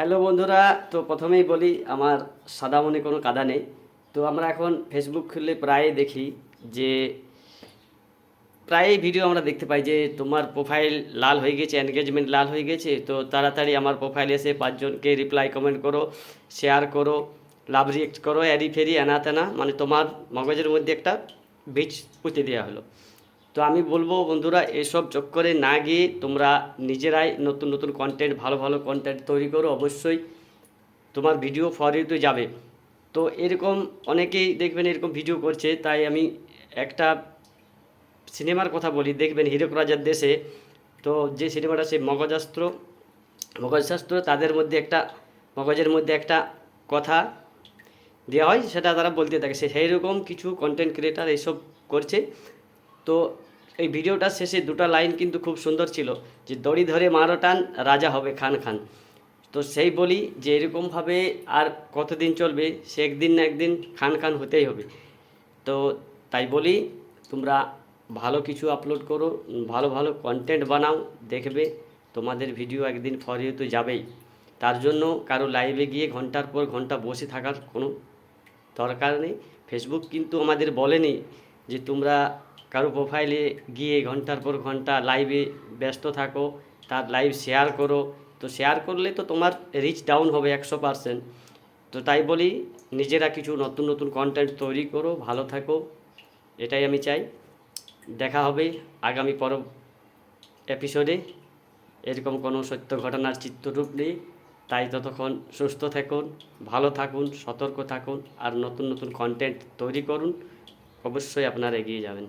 Hello বন্ধুরা, তো প্রথমেই বলি, আমার সাদা মনে কোনো কাদা নেই। তো আমরা এখন ফেসবুক খুললে প্রায় দেখি যে প্রায় ভিডিও আমরা দেখতে পাই যে, তোমার প্রোফাইল লাল হয়ে গেছে এনগেজমেন্ট লাল হয়ে গেছে, তো তাড়াতাড়ি আমার প্রোফাইলে এসে পাঁচজনকে রিপ্লাই কমেন্ট করো শেয়ার করো লাভ রিয়েক্ট করো অ্যারি ফেরি এনা তেনা মানে তোমার মগজের মধ্যে একটা বীজ পুঁতে দেওয়া হলো। তো আমি বলব বন্ধুরা, এসব চক্করে না গিয়ে তোমরা নিজেরাই নতুন নতুন কন্টেন্ট ভালো ভালো কন্টেন্ট তৈরি করো। অবশ্যই তোমার ভিডিও ফরিতে যাবে। তো এরকম অনেকেই দেখবেন এরকম ভিডিও করছে, তাই আমি একটা সিনেমার কথা বলি। দেখবেন হীরক রাজার দেশে, তো যে সিনেমাটা সে মগজাস্ত্র মগজশাস্ত্র তাদের মধ্যে একটা, মগজের মধ্যে একটা কথা দেওয়া হয়, সেটা তারা বলতে থাকে। সে সেই রকম কিছু কন্টেন্ট ক্রিয়েটার এইসব করছে। তো এই ভিডিওটার শেষে দুটো লাইন কিন্তু খুব সুন্দর ছিল যে দড়ি ধরে মারো টান, রাজা হবে খান খান। তো সেই বলি যে এরকমভাবে আর কতদিন চলবে, সে একদিন না একদিন খান খান হতেই হবে। তো তাই বলি তোমরা ভালো কিছু আপলোড করো, ভালো ভালো কন্টেন্ট বানাও, দেখবে তোমাদের ভিডিও একদিন ফরিয়ে তো যাবেই। তার জন্য কারও লাইভে গিয়ে ঘণ্টার পর ঘণ্টা বসে থাকার কোনো দরকার নেই। ফেসবুক কিন্তু আমাদের বলেনি যে তোমরা কারও প্রোফাইলে গিয়ে ঘণ্টার পর ঘণ্টা লাইভে ব্যস্ত থাকো, তার লাইভ শেয়ার করো। তো শেয়ার করলে তো তোমার রিচ ডাউন হবে একশো পারসেন্ট তো তাই বলি, নিজেরা কিছু নতুন নতুন কন্টেন্ট তৈরি করো, ভালো থাকো, এটাই আমি চাই। দেখা হবে আগামী পর এপিসোডে এরকম কোনো সত্য ঘটনার চিত্ররূপ নেই। তাই ততক্ষণ সুস্থ থাকুন, ভালো থাকুন, সতর্ক থাকুন, আর নতুন নতুন কন্টেন্ট তৈরি করুন। অবশ্যই আপনারা এগিয়ে যাবেন।